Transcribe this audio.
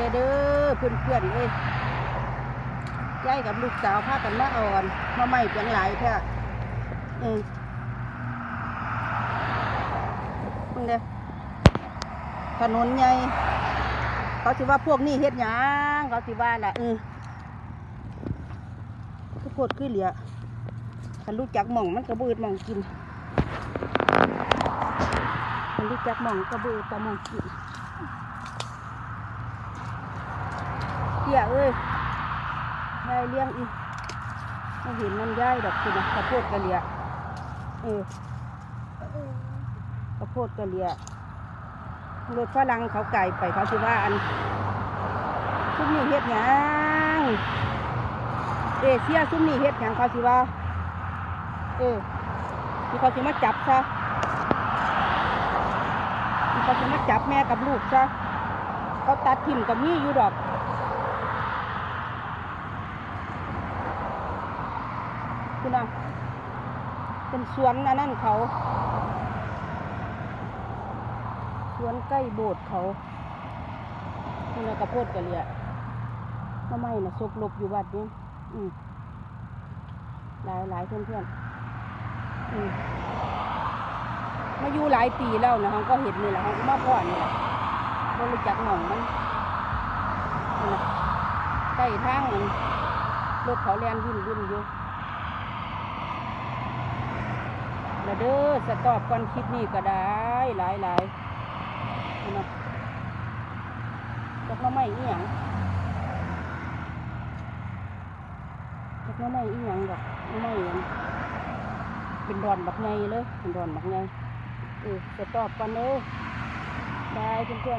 เด้อเด้อเพื่อนเพื่อนๆเอ้ยยายกับลูกสาวพากันมาอ่อนมาใหม่เพียงหลายแท้เออเพิ่งเด้อถนนใหญ่เขาสิว่าพวกนี้เฮ็ดหยังเขาสิว่าล่ะเออทุกคนคือเหลือคันรู้จักหม่องมันก็บืดหม่องกินคันรู้จักหม่องก็บืดต่หม่องกิน เกี่ยเอ้ยยายเลี้ยงอีไม่เห็นมันย่ายดอกคุณนะข้าวโพดกะเหลี่ยเออข้าวโพดกะเหลี่ยรถฝรั่งเขาไก่ไปเขาสิว่าอันซุ้มนี่เฮ็ดหยังเอเชียซุ้มนี่เฮ็ดหยังเขาสิว่า เออที่เขาสิมาจับซะที่เขาสิมาจับแม่กับลูกซะเขาตัดทิ่มกับนี่อยู่ดอก คุณน่ะเป็นสวนอันนั้นเขา สวนใกล้โบสถ์เขาคุณน่ะกระโพดกระเหลียมาไม่น่ะซบลบอยู่วัดนี้อืมหลายหลายเพื่อนเพื่อนอืมมาอยู่หลายปีแล้วนะเขาก็เห็นนี่แหละเขาก็มาก่อนนี่แหละบริจักหม่องมันนี่น่ะใกล้ทางมันรถเขาแลนวิ่นวิ่นอยู่ แล้วเด้อสตอบก่อนคลิปนี้ก็ได้หลายหลายนะจักหน้อไม่อีหยังจักหน้อไม่อีหยังดอกน้อไม่หยังเป็นดอนบักไงเลยเป็นดอนบักไงเออสตอบก่อนเด้อได้เพื่อน